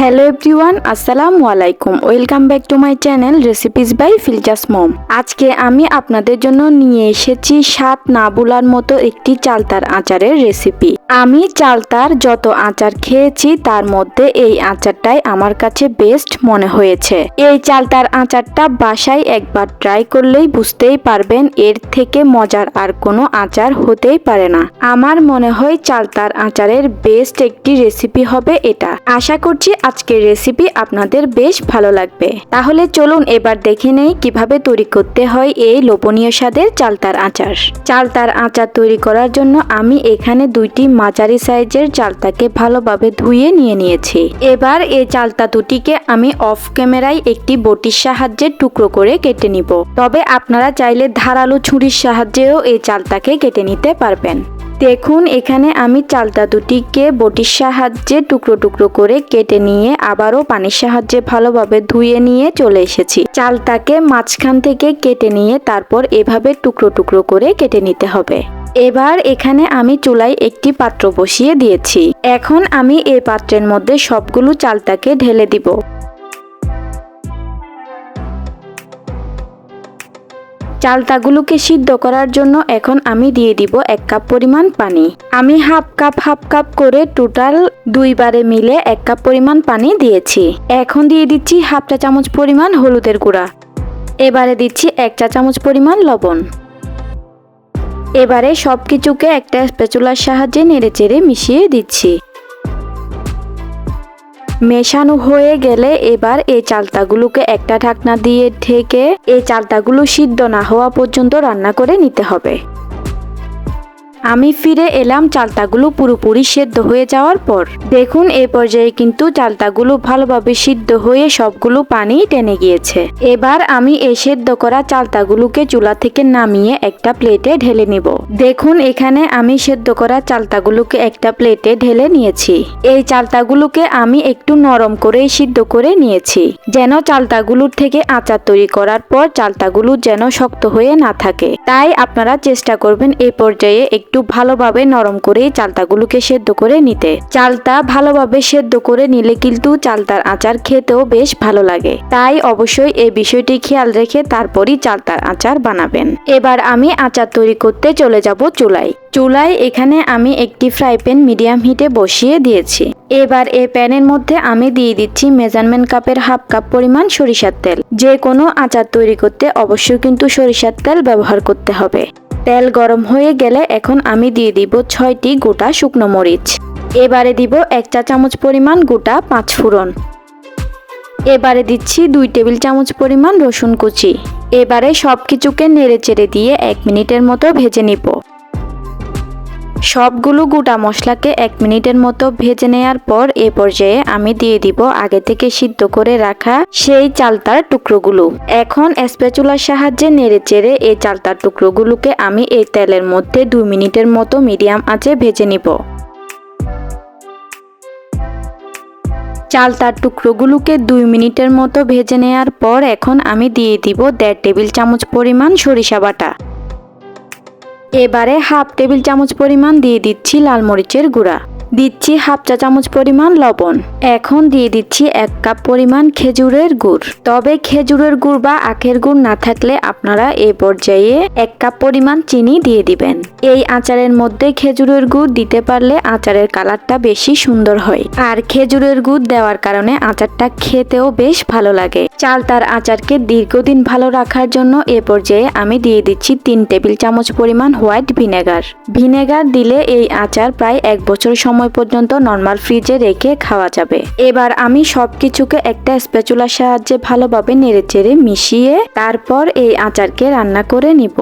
Hello everyone, আসসালামু আলাইকুম। Welcome back to my channel recipes by Filza's mom. আজকে আমি আপনাদের জন্য নিয়ে এসেছি সাত না বলার মতো একটি চালতার আচারের রেসিপি। আমি চালতার যত আচার খেয়েছি, তার মধ্যে এই আচারটাই আমার কাছে বেস্ট মনে হয়েছে। এই চালতার আচারটা বাসায় একবার ট্রাই করলেই বুঝতেই পারবেন, এর থেকে মজার আর কোনো আচার হতেই পারে না। আমার মনে হয় চালতার আচারের বেস্ট একটি রেসিপি হবে এটা। আশা করছি আজকের রেসিপি আপনাদের বেশ ভালো লাগবে। তাহলে চলুন এবার দেখে নেই কীভাবে তৈরি করতে হয় এই লোপনীয় স্বাদের চালতার আচার। চালতার আচার তৈরি করার জন্য আমি এখানে দুইটি মাঝারি সাইজের চালতাকে ভালোভাবে ধুয়ে নিয়ে নিয়েছি। এবার এই চালতা দুটিকে আমি অফ ক্যামেরায় একটি বটির সাহায্যে টুকরো করে কেটে নিব। তবে আপনারা চাইলে ধারালো ছুরির সাহায্যেও এই চালতাকে কেটে নিতে পারবেন। দেখুন, এখানে আমি চালতা দুটিকে বটির সাহায্যে টুকরো টুকরো করে কেটে নিয়ে আবারও পানির সাহায্যে ভালোভাবে ধুয়ে নিয়ে চলে এসেছি। চালতাকে মাঝখান থেকে কেটে নিয়ে তারপর এভাবে টুকরো টুকরো করে কেটে নিতে হবে। এবার এখানে আমি চুলায় একটি পাত্র বসিয়ে দিয়েছি। এখন আমি এই পাত্রের মধ্যে সবগুলো চালতাকে ঢেলে দিব। চালতাগুলোকে সিদ্ধ করার জন্য এখন আমি দিয়ে দিব এক কাপ পরিমাণ পানি। আমি হাফ কাপ হাফ কাপ করে টোটাল দুইবারে মিলে এক কাপ পরিমাণ পানি দিয়েছি। এখন দিয়ে দিচ্ছি হাফ চা চামচ পরিমাণ হলুদের গুঁড়া। এবারে দিচ্ছি এক চা চামচ পরিমাণ লবণ। এবারে সব কিছুকে একটা স্পেচুলার সাহায্যে নেড়েচেড়ে মিশিয়ে দিচ্ছি। মেশানো হয়ে গেলে এবার এই চালতাগুলোকে একটা ঢাকনা দিয়ে ঢেকে এই চালতাগুলো সিদ্ধ না হওয়া পর্যন্ত রান্না করে নিতে হবে। আমি ফিরে এলাম, চালতাগুলো পুরোপুরি সেদ্ধ হয়ে যাওয়ার পর। দেখুন, এ পর্যায়ে কিন্তু চালতাগুলো ভালোভাবে সিদ্ধ হয়ে সবগুলো পানি টেনে গিয়েছে। এবার আমি এই সেদ্ধ করা চালতাগুলোকে চুলা থেকে নামিয়ে একটা প্লেটে ঢেলে নিব। দেখুন, এখানে আমি সেদ্ধ করা চালতাগুলোকে একটা প্লেটে ঢেলে নিয়েছি। এই চালতাগুলোকে আমি একটু নরম করে সিদ্ধ করে নিয়েছি। যেন চালতাগুলোর থেকে আচার তৈরি করার পর চালতাগুলো যেন শক্ত হয়ে না থাকে। তাই আপনারা চেষ্টা করবেন এই পর্যায়ে একটু ভালোভাবে নরম করে চালতাগুলোকে সেদ্ধ করে নিতে। চালতা ভালোভাবে সেদ্ধ করে নিলে কিন্তু চালতার আচার খেতেও বেশ ভালো লাগে। তাই অবশ্যই এই বিষয়টি খেয়াল রেখে তারপরই চালতার আচার বানাবেন। এবার আমি আচার তৈরি করতে চলে যাব চুলায়। চুলায় এখানে আমি একটি ফ্রাই প্যান মিডিয়াম হিটে বসিয়ে দিয়েছি। এবার এই প্যানের মধ্যে আমি দিয়ে দিচ্ছি মেজারমেন্ট কাপের হাফ কাপ পরিমাণ সরিষার তেল। যে কোনো আচার তৈরি করতে অবশ্যই কিন্তু সরিষার তেল ব্যবহার করতে হবে। তেল গরম হয়ে গেলে এখন আমি দিয়ে দিব ছয়টি গোটা শুকনো মরিচ। এবারে দিব এক চা চামচ পরিমাণ গোটা পাঁচ ফোড়ন। এবারে দিচ্ছি দুই টেবিল চামচ পরিমাণ রসুন কুচি। এবারে সব কিছুকে নেড়ে চেড়ে দিয়ে এক মিনিটের মতো ভেজে নিব। সবগুলো গোটা মশলাকে এক মিনিটের মতো ভেজে নেয়ার পর এ পর্যায়ে আমি দিয়ে দিব আগে থেকে সিদ্ধ করে রাখা সেই চালতার টুকরোগুলো। এখন স্প্যাচুলার সাহায্যে নেড়ে চেড়ে এই চালতার টুকরোগুলোকে আমি এই তেলের মধ্যে দুই মিনিটের মতো মিডিয়াম আঁচে ভেজে নিব। চালতার টুকরোগুলোকে দুই মিনিটের মতো ভেজে নেওয়ার পর এখন আমি দিয়ে দিব দেড় টেবিল চামচ পরিমাণ সরিষা বাটা। এবারে হাফ টেবিল চামচ পরিমাণ দিয়ে দিচ্ছি লাল মরিচের গুঁড়া। দিচ্ছি হাফ চা চামচ পরিমাণ লবণ। এখন দিয়ে দিচ্ছি এক কাপ পরিমাণ খেজুরের গুড়। তবে খেজুরের গুড় বা আখের গুড় না থাকলে আপনারা এ পর্যায়ে এক কাপ পরিমাণ চিনি দিয়ে দিবেন। এই আচারের মধ্যে খেজুরের গুড় দিতে পারলে আচারের কালারটা বেশি সুন্দর হয়। আর খেজুরের গুড় দেওয়ার কারণে আচারটা খেতেও বেশ ভালো লাগে। চাল তার আচারকে দীর্ঘদিন ভালো রাখার জন্য এ পর্যায়ে আমি দিয়ে দিচ্ছি তিন টেবিল চামচ পরিমাণ হোয়াইট ভিনেগার। ভিনেগার দিলে এই আচার প্রায় এক বছর সময় সময় পর্যন্ত নর্মাল ফ্রিজে রেখে খাওয়া যাবে। এবার আমি সব কিছুকে একটা স্প্যাচুলার সাহায্যে ভালোভাবে নেড়েচেড়ে মিশিয়ে তারপর এই আচারকে রান্না করে নিব।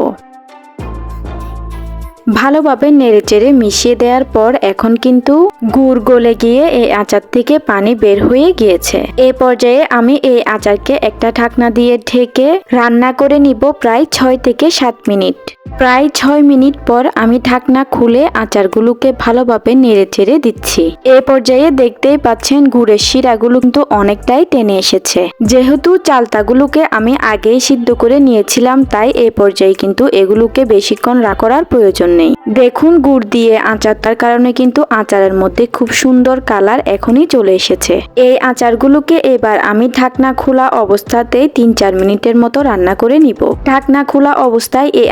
ভালোভাবে নেড়েচেড়ে মিশিয়ে দেওয়ার পর এখন কিন্তু গুড় গলে গিয়ে এই আচার থেকে পানি বের হয়ে গিয়েছে। এ পর্যায়ে আমি এই আচারকে একটা ঢাকনা দিয়ে ঢেকে রান্না করে নিব প্রায় ছয় থেকে সাত মিনিট। প্রায় ছয় মিনিট পর আমি ঢাকনা খুলে আচারগুলোকে ভালোভাবে নেড়ে চেড়ে দিচ্ছি। এ পর্যায়ে দেখতেই পাচ্ছেন গুড়ের শিরাগুলো কিন্তু অনেকটাই টেনে এসেছে। যেহেতু চালতাগুলোকে আমি আগেই সিদ্ধ করে নিয়েছিলাম, তাই এই পর্যায়ে কিন্তু এগুলোকে বেশিক্ষণ রা করার প্রয়োজন নেই। দেখুন গুড় দিয়ে আচারটার কারণে কিন্তু আচারের মধ্যে খুব সুন্দর কালার এখনই চলে এসেছে। এই আচারগুলোকে এবার আমি ঢাকনা খোলা অবস্থাতেই তিন চার মিনিটের মতো রান্না করে নিব। ঢাকনা খোলা অবস্থায় এই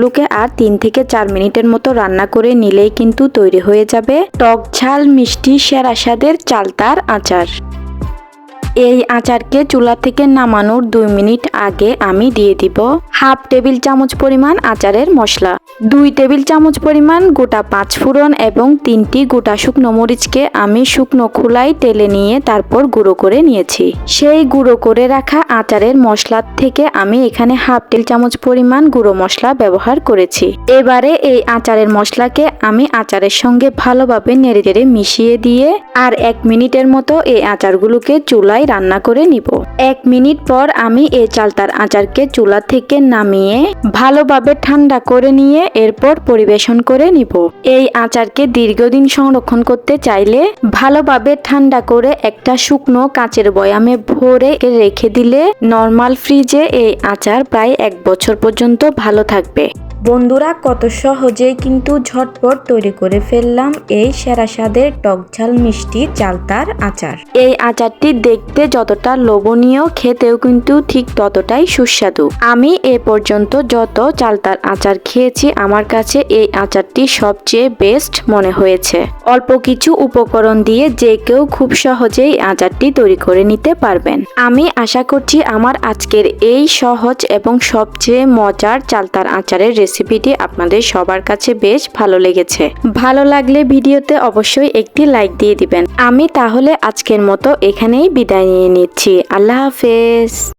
আচারগুলোকে আর তিন থেকে চার মিনিটের মতো রান্না করে নিলেই কিন্তু তৈরি হয়ে যাবে টক ঝাল মিষ্টি সেরা স্বাদের চালতার আচার। এই আচারকে চুলা থেকে নামানোর দুই মিনিট আগে আমি দিয়ে দিব হাফ টেবিল চামচ পরিমাণ আচারের মশলা, দুই টেবিল চামচ পরিমাণ গোটা পাঁচ ফোড়ন এবং তিনটি গোটা শুকনো মরিচকে আমি শুকনো খোলাই তেলে নিয়ে তারপর গুঁড়ো করে নিয়েছি। সেই গুঁড়ো করে রাখা আচারের মশলার থেকে আমি এখানে হাফ টেবিল চামচ পরিমাণ গুঁড়ো মশলা ব্যবহার করেছি। এবারে এই আচারের মশলাকে আমি আচারের সঙ্গে ভালোভাবে নেড়ে নেড়ে মিশিয়ে দিয়ে আর এক মিনিটের মতো এই আচারগুলোকে চুলায় রান্না করে নিব। এক মিনিট পর আমি এই চালতার আচারকে চুলা থেকে নামিয়ে ভালোভাবে ঠান্ডা করে নিয়ে এরপর পরিবেশন করে নিব। এই আচারকে দীর্ঘদিন সংরক্ষণ করতে চাইলে ভালোভাবে ঠান্ডা করে একটা শুকনো কাঁচের বয়ামে ভরে রেখে দিলে নর্মাল ফ্রিজে এই আচার প্রায় এক বছর পর্যন্ত ভালো থাকবে। বন্ধুরা, কত সহজেই কিন্তু ঝটপট তৈরি করে ফেললাম এই সেরা স্বাদের টক ঝাল মিষ্টি চালতার আচার। এই আচারটি দেখতে যতটা লোভনীয়, খেতেও কিন্তু ঠিক ততটাই সুস্বাদু। আমি এ পর্যন্ত যত চালতার আচার খেয়েছি, আমার কাছে এই আচারটি সবচেয়ে বেস্ট মনে হয়েছে। অল্প কিছু উপকরণ দিয়ে যে কেউ খুব সহজেই আচারটি তৈরি করে নিতে পারবেন। আমি আশা করছি, আমার আজকের এই সহজ এবং সবচেয়ে মজার চালতার আচারের রেসিপিটি আপনাদের সবার কাছে বেশ ভালো লেগেছে। ভালো লাগলে ভিডিওতে অবশ্যই একটি লাইক দিয়ে দিবেন। আমি তাহলে আজকের মতো এখানেই বিদায় নিয়ে নিচ্ছি। আল্লাহ হাফেজ।